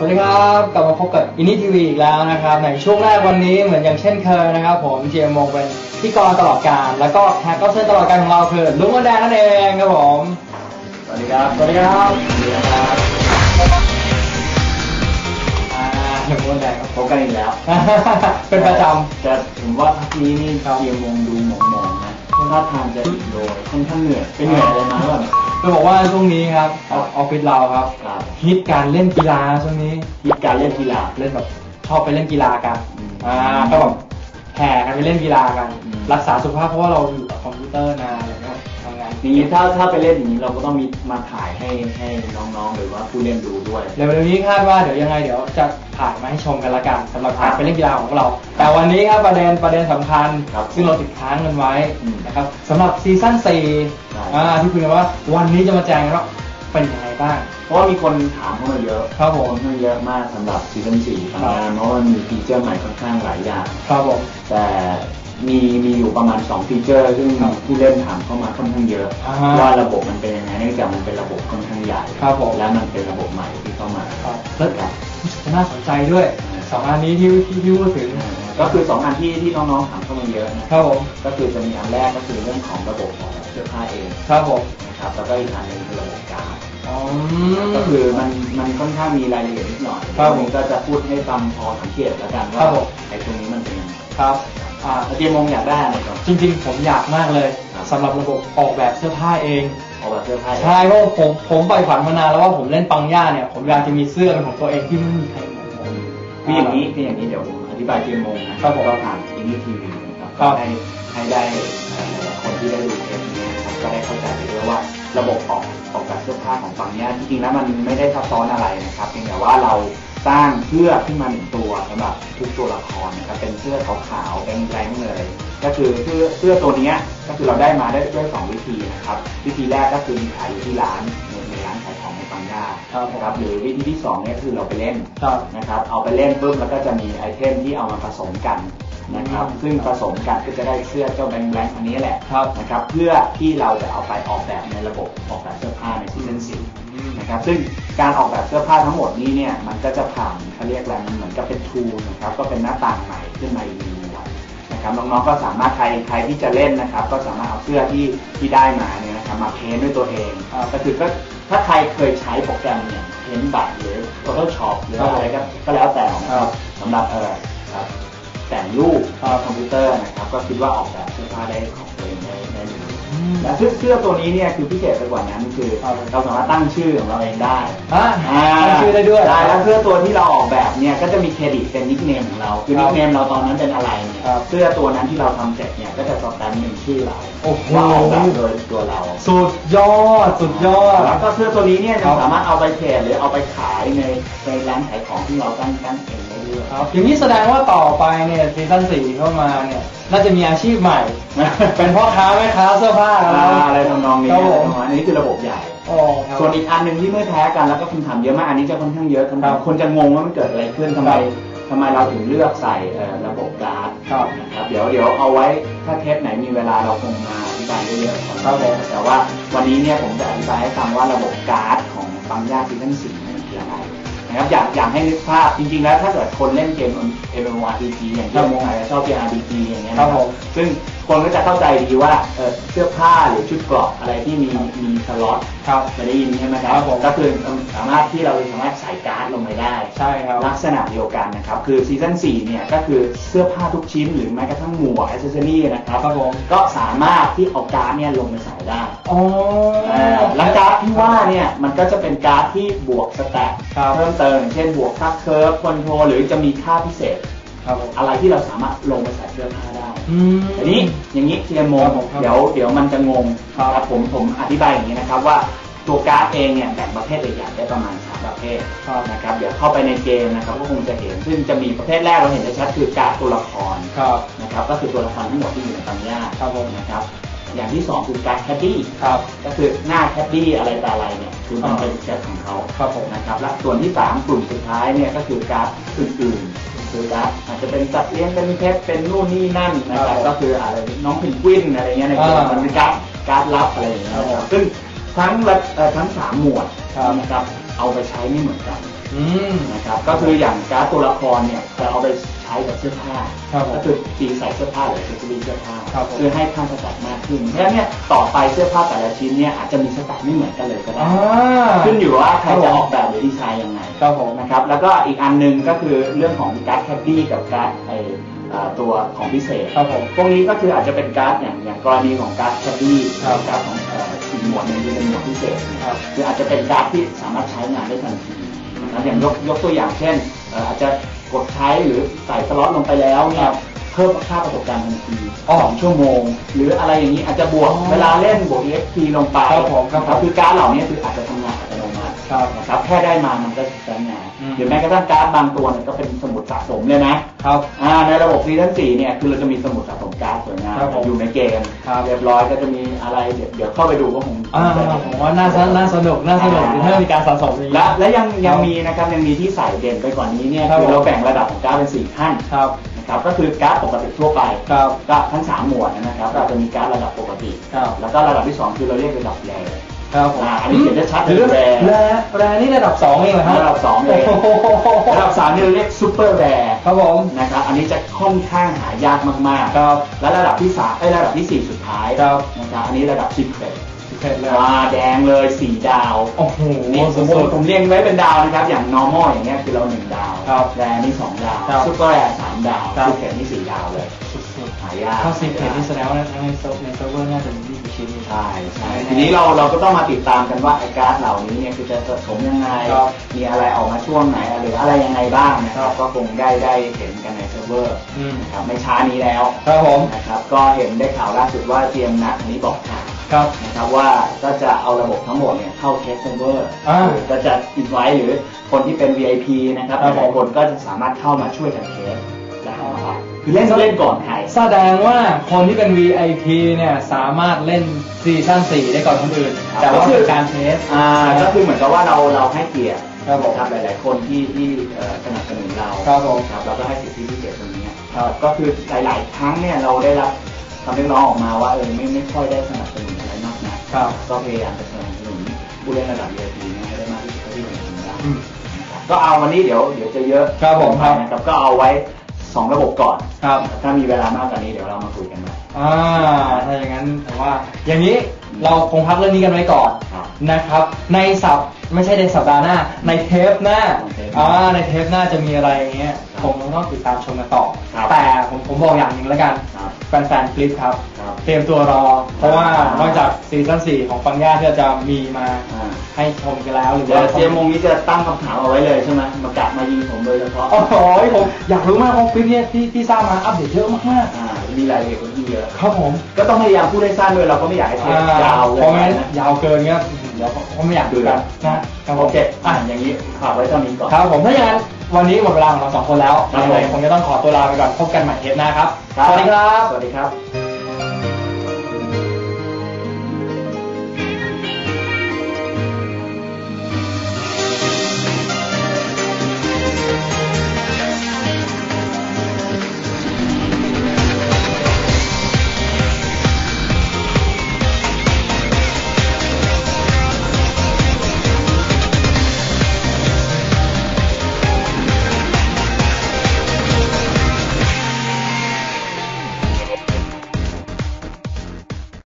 วัสดีครับกลับมาพบกับอิน i ทีวีอีกแล้วนะครับในช่วงแรกวันนี้เหมือนอย่างเช่นเคยนะครับ ผมเจมมงเป็นพี่กรตลอดการ แล้วก็แขกรับเชิญตลอดการของเราคือลุงมดแดงนั่นเองครับผมสวัสดีครับสวัสดีครับสวัสดีครับอ่าลุงมดแดงครับพบกันอีกแล้ว เป็นประจแต่ผมว่าพักนี้นี่ครับเกียร์วงดูหมองๆนะท่าทางจะอิดโรยค่อนข้างเหนื่อยเป็นเหนื่อยอะไรมาหรือเปล่าำ จะบอกว่าช่วงนี้ครับออฟออฟฟิศเราครับครับ ฮิตการเล่นกีฬาช่วงนี้ฮิตการเล่นกีฬา เล่นแบบชอบไปเล่นกีฬากันอืมอ่าก็แบบแห่กันไปเล่นกีฬากัน อืม รักษาสุขภาพเพราะว่าเราอยู่กับคอมพิวเตอร์นา อย่างนี้ถ้าถ้าไปเล่นอย่างนี้เราก็ต้องมีมาถ่ายให้ให้น้องๆ หรือว่าผู้เล่นดูด้วย เร็วๆนี้คาดว่าเดี๋ยวยังไงเดี๋ยวจะถ่ายมาให้ชมกันละกันสำหรับการไปเล่นกีฬาของพวกเรา แต่วันนี้ครับประเด็นประเด็นสำคัญ ครับซึ่งเราติดค้างกันไว้อืมนะครับสำหรับซีซั่นใช่4อ่าที่คุยกันว่าวันนี้จะมาแจ้งกันว่า เป็นยังไงบ้าง เพราะว่ามีคนถามเข้ามาเยอะครับผมค่อนข้างเยอะมากสำหรับซีซั่นสี่ทำงานเพราะว่ามันมีฟีเจอร์ใหม่ค่อนข้างหลายอย่าง ครับผม แต่มีมีอยู่ประมาณ 2 ฟีเจอร์ ซึ่งครับผู้เล่นถามเข้ามาค่อนข้างเยอะ อ่าฮะว่าระบบมันเป็นยังไงเนื่องจากมันเป็นระบบค่อนข้างใหญ่ครับผมและมันเป็นระบบใหม่ที่เข้ามาครับ แล้วครับน่าสนใจด้วย สองอันนี้ที่ที่ที่พูดถึงก็คือ2อันที่ที่น้องๆถามเข้ามาเยอะนะครับผมก็คือจะมีอันแรกก็คือเรื่องของระบบของเสื้อผ้าเองครับผมนะครับแล้วก็อีกอันหนึงคือระบบการด อ๋อ ก็คือมันมันค่อนข้างมีรายละเอียดนิดหน่อยครับผมวันนี้ก็จะพูดให้ฟังพอสังเกตแล้วกันครัว่าบผม ไอ้ตรงนี้มันเป็นยังไงครับอ่า แล้วเจมงอยากได้อะไรก่อน จริงๆ ผมอยากมากเลยครับ สำหรับระบบออกแบบเสื้อผ้าเองเอาแบบเสื้อผ้าเอง ใช่เพราะผมผมใฝ่ฝันมานานแล้วว่าผมเล่นปังย่าเนี่ย ผมอยากจะมีเสื้อเป็นของตัวเองที่ไม่มีใครเหมือนผม คืออย่างนี้คืออย่างนี้เดี๋ยวผมอธิบายเกมโมงนะครับผมก็ผ่านอินดี้ทีวีนะครับครัก็บให้ให้ได้เอ่อคนที่ได้ดูเทปนี้นะครับก็ได้เข้าใจไปด้วยว่าระบบออกออกแบบเสื้อผ้าของฝั่งเนี้ยจริงๆแล้วมันไม่ได้ซับซ้อนอะไรนะครับเพียงแต่ว่าเราสร้างเสื้อขึ้นมาหนึ่งตัวสำหรับทุกตัวละครนะครับเป็นเสื้อขาวๆเป็นแรงๆเลย ก็คือเสื้อเสื้อตัวเนี้ยก็คือเราได้มาได้ด้วยสองวิธีนะครับ วิธีแรกก็คือมีขายอยู่ที่ร้าน ครับผมนะครับหรือวิธีที่สองเนี่ยก็คือเราไปเล่นครับนะครับเอาไปเล่นปุ๊บแล้วก็จะมีไอเทมที่เอามาผสมกันนะครับอืมซึ่งผสมกันก็จะได้เสื้อเจ้าแบงค์แบงค์อันนี้แหละครับนะครับเพื่อที่เราจะเอาไปออกแบบในระบบออกแบบเสื้อผ้าในซีซั่นสี่นะครับซึ่งการออกแบบเสื้อผ้าทั้งหมดนี้เนี่ยมันก็จะผ่านเขาเรียกอะไรมันเหมือนกับเป็นทูนะครับก็เป็นหน้าต่างใหม่ขึ้นมาอีกหนึ่งหมวด นะครับน้องๆก็สามารถใครใครที่จะเล่นนะครับ ก็สามารถเอาเสื้อที่ที่ได้มาเนี่ยนะครับมาเพ้นท์ด้วยตัวเองครับก็คือก็ถ้าใครเคยใช้โปรแกรมอย่างเพ้นท์บัตหรือ Photoshop หรืออะไรก็ก็แล้วแต่นะคครัรับบสำหรับเออครับแต่งรูปครับคอมพิวเตอร์นะครับ ก็คิดว่าออกแบบเสื้อผ้าได้ของตัวเองได้ได้ดีอืม และเสื้อเสื้อตัวนี้เนี่ยคือพิเศษไปกว่านั้นคือครับเราสามารถตั้งชื่อของเราเองได้อ่าตั้งชื่อได้ด้วยใช่แล้วเสื้อตัวที่เราออกแบบเนี่ยก็จะมีเครดิตเป็นนิกเนมของเราคือครันิบกเนมเราตอนนั้นเป็นอะไรเนี่ยครับเสื้อตัวนั้นที่เราทำเสร็จเนี่ยก็จะสแตมป์เป็นชื่อเราโอ้โหว่าออกแบบโดยตัวเรา สุดยอดสุดยอดแล้วก็เสื้อตัวนี้เนี่ยครัยังบสามารถเอาไปเทรดหรือเอาไปขายในในร้านขายของที่เราตั้งตั้งเองได้ด้วย ครับอย่างนี้แสดงว่าต่อไปเนี่ยซีซั่นสี่เข้ามาเนี่ยน่าจะมีอาชีพใหม่ เป็นพ่อค้าแม่ค้าเสื้อผ้าอ่าแล้วอะไรทำนองนี้ครับผมประมาณนี้คือระบบใหญ่โอ้ครับส่วนอีกอันหนึ่งที่ไม่แพ้กันแล้วก็คำถามเยอะมากอันนี้จะค่อนข้างเยอะครับคนจะงงว่ามันเกิดอะไรขึ้นทำไมครับทำไมเราถึงเลือกใส่เอ่อระบบการ์ดครับนะครับเดี๋ยวเดี๋ยวเอาไว้ถ้าเทปไหนมีเวลาเราคงมาอธิ บายเยอะๆครับผมแต่ว่าวันนี้เนี่ยผมจะอธิบายให้ฟังว่าระบบการ์ดของปังย่าซีซั่นสี่มันคืออะไรนะครับอยากอยากให้นึกภาพจริงๆแล้วถ้าเกิดคนเล่นเกม MMORPG อย่างที่โมงอาจจะชอบเกม RPG อย่างเงี้ยครันะบผมซึ่ง คนก็จะเข้าใจดีว่าเอ่อเสื้อผ้าหรือชุดเกราะอะไรที่มีมีสล็อตครับจะได้ยินใช่ไหมครัครับบผมก็คือสามารถที่เราสามารถใส่การ์ดลงไปได้ใช่ครับลักษณะเดียวกันนะครับคือซีซั่น4เนี่ยก็คือเสื้อผ้าทุกชิ้นหรือแม้กระทั่งหมวกอ c เซสซอรี่นะครับครับผมก็สามารถที่เอาการ์ดเนี่ยลงไปใส่ได้อ๋ออ่าและการ์ดที่ว่าเนี่ยมันก็จะเป็นการ์ดที่บวกสแตทครับเพิ่มเติมอย่างเช่นบวกค่าเคิร์ฟคอนโทรหรือจะมีค่าพิเศษ ครับผม อะไรที่เราสามารถลงไปใส่เสื้อผ้าได้อืมทีนี้อย่างนี้เทียนโมครับผมครับเดี๋ยวเดี๋ยวมันจะงงครับนะครับผมผมอธิบายอย่างนี้นะครับว่าตัวการ์ดเองเนี่ยแบ่งประเภทใหญ่ๆได้ประมาณสามประเภทครับ นะครับเดี๋ยวเข้าไปในเกมนะครับก็คงจะเห็นซึ่งจะมีประเภทแรกเราเห็นได้ชัดคือการ์ดตัวละคร ครับ นะครับก็คือตัวละครทั้งหมดที่อยู่ในปัญญาครับผมนะครับ อย่างที่สองคือการ์ดแคดดี้ครับก็คือหน้าแคดดี้อะไรแต่อะไรเนี่ยคือมันอ่าเป็นเซตของเขาครับผมนะครับและส่วนที่สามกลุ่มสุดท้ายเนี่ยก็คือการ์ดอื่นๆคือการ์ดอาจจะเป็นสัตว์เลี้ยงเป็นเพชรเป็นนู่นนี่นั่นนะคครัรับบผมก็คืออะไรน้องเพนกวินอะไรเงี้ยในเกมอ่ามัมันเป็นการ์ดการ์ดลับอะไรอย่างเงี้ยครับผมซึ่งทั้งละเอ่อทั้งสามหมวดครับนะครับเอาไปใช้ไม่เหมือนกัน อืม นะครับก็คืออย่างการ์ดตัวละครเนี่ยจะเอาไปใช้กับเสื้อผ้าครับผมก็คือตีใส่เสื้อผ้าหรือเซอร์เสื้อผ้าครับผมเพื่อให้ค่าสแต็กมากขึ้นเพราะฉะนั้นเนี่ยต่อไปเสื้อผ้าแต่ละชิ้นเนี่ยอาจจะมีสแต็กไม่เหมือนกันเลยก็ได้ อ่า ขึ้นอยู่ว่าใครครับผมจะออกแบบหรือดีไซน์ยังไงครับผมนะครับ แล้วก็อีกอันหนึงก็คือเรื่องของการ์ดแคดดี้กับการ์ดไอเอ่อตัวของพิเศษครับผมพวกนี้ก็คืออาจจะเป็นการ์ดอย่างอย่างกรณีของการ์ดแคดดี้ครับ การ์ดของเอ่ออีกหมวดหนึงที่เป็นหมวดพิเศษครับ คืออาจจะเป็นการ์ดที่สามารถใช้งานได้ทันที นะครับอย่างยกยกตัวอย่างเช่นเอ่ออาจจะกดใช้หรือใส่สล็อตลงไปแล้วเนี่ยเพิ่มค่าประสบการณ์ทันทีอ๋อสองชั่วโมง หรืออะไรอย่างนี้อาจจะบวกอ๋อเวลาเล่นบวก EXP ลงไปครับผมครับผมคือการ์ดเหล่านี้คืออาจจะทำงาน อัตโนมัติครับนะครับแค่ได้มามันก็ใช้งานอืม หรือแม้กระทั่งการ์ดบางตัวเนี่ยก็เป็นสมุดสะสมเลยนะครับ อ่าในระบบซีซั่นสี่เนี่ยคือเราจะมีสมุดสะสมการ์ดสวยงามครับผมอยู่ในเกมครับเรียบร้อยก็จะมีอะไรเดี๋ยวเดี๋ยวเข้าไปดูก็คง อ่าจะเห็นผมว่าน่าสนน่าสนุกน่าสนุกถ้ามีการสะสมอย่างนี้ และและยังครัยังบมีนะครับยังมีที่ใส่เด่นไปกว่านี้เนี่ยครับ คือเราผมแบ่งระดับของการ์ดเป็นสี่ขั้นครับ นะครับก็คือการ์ดปกติทั่วไปครับ ก็ทั้งสามหมวดนะครับก็จะมีการ์ดระดับปกติ ครับ แล้วก็ระดับที่สองคือเราเรียกระดับแร ครับผมอ่าอันนี้เขียนได้ชัดเลยหรือแรแรแรนี่ระดับสองเองเหรอฮะระดับสองเลยโอ้โหระดับสามนี่เราเรียกซูเปอร์แรครับผมนะครับอันนี้จะค่อนข้างหายากมากครับๆและระดับที่สามไอ้ยระดับที่สี่สุดท้ายครับนะครับอันนี้ระดับสิบเอ็ดเสร็จเลยมาแดงเลยสี่ดาวโอ้โหนี่สสุมมติดผมเรียงไว้เป็นดาวนะครับ อย่าง normal อย่างเงี้ยคือเราหนึ่งดาวครับแรนี่สองดาวครับซูเปอร์แรสามดาวครับสิบเอ็ดนี่สี่ดาวเลยๆสุดหายากๆถ้าซีเพจนี่แสดงว่าในเซิร์ฟในเซิร์ฟเวอร์น่าจะมีกี่ชิ้นอยู่ใช่ใช่ทีนี้เราเราก็ต้องมาติดตามกันว่าไอ้การ์ดเหล่านี้เนี่ยคือจะสะสมยังไงครับมีอะไรออกมาช่วงไหนหรืออะไรยังไงบ้างนะคครัรับบก็คงได้ได้เห็นกันในเซิร์ฟเวอร์อืมนะครับไม่ช้านี้แล้วครับผมนะครับก็เห็นได้ข่าวล่าสุดว่าเตรียมนัดอันนี้บอกข่าวครับนะครับว่าก็จะเอาระบบทั้งหมดเนี่ยเข้าเทสเซิร์ฟเวอร์อ่าก็จะอินไว้หรือคนที่เป็น VIP นะครับครับหลายๆคนก็จะสามารถเข้ามาช่วยกันเทสได้ ครับคือเล่นเล่นก่อนใครแสดงว่าคนที่เป็น VIP เนี่ยสามารถเล่นซีซั่น4ได้ก่อนคนอื่นครับแต่ว่าเป็นการเทสอ่าก็คือเหมือนกับว่าเราเราให้เกียรติครับผมนะครับหลาย ๆ คนที่ที่เอ่อสนับสนุนเราครับผมครับเราก็ให้สิทธิพิเศษตรงนี้ครับก็คือหลาย ๆ ครั้งเนี่ยเราได้รับคำเรียกร้องออกมาว่าเออไม่ไม่ค่อยได้สนับสนุนอะไรมากนักครับก็พยายามจะสนับสนุนผู้เล่นระดับ VIP เนี่ยให้ได้มากที่สุดเท่าที่จะทำได้อืมนะครับก็เอาวันนี้เดี๋ยวเดี๋ยวจะเยอะครับผมครับนะครับก็เอาไว้ สองระบบก่อน ครับ ถ้ามีเวลามากกว่านี้เดี๋ยวเรามาคุยกันใหม่ อ่าถ้าอย่างนั้นผมว่า อย่างนี้เราคงพักเรื่องนี้กันไว้ก่อนครับนะครับ ในสัปไม่ใช่ในสัปดาห์หน้า ในเทปหน้าในเทปหน้าอ่าในเทปหน้าจะมีอะไรอย่างเงี้ยผมต้องติดตามชมกันต่อ ครับแต่ผมผมบอกอย่างหนึ่งแล้วกัน ครับ แฟนๆคลิปครับ ครับ เตรียมตัวรอ เพราะว่านอกจากซีซั่น4ของฟังย่าที่เราจะมีมาอ่าให้ชมกันแล้วหรือเดี๋ยวว่าเจมงนี้จะตั้งคำถามเอาไว้เลยใช่ไหมมากะมายิงผมโดยเฉพาะโอ้โหผมอยากรู้มากเพราะคลิปเนี้ยที่ที่สร้างมาอัปเดตเยอะมากอ่ามีรายละเอียดค่อนข้างเยอะๆครับผมก็ต้องพยายามพูดให้สั้นด้วยเราก็ไม่อยากให้เทปยาวเลยเพราะงั้นนะยาวเกินเงี้ยเดี๋ยวเขาไม่อยากดูกันนะครับผมโอเคอะอย่างนี้ฝากไว้เท่านี้ก่อน ครับผมถ้าอย่างนั้น วันนี้หมดเวลาของเราสองคนแล้วครับยังไงผมคงจะต้องขอตัวลาไปก่อนพบกันใหม่เทปหน้าครับครับสวัสดีครับ สวัสดีครับ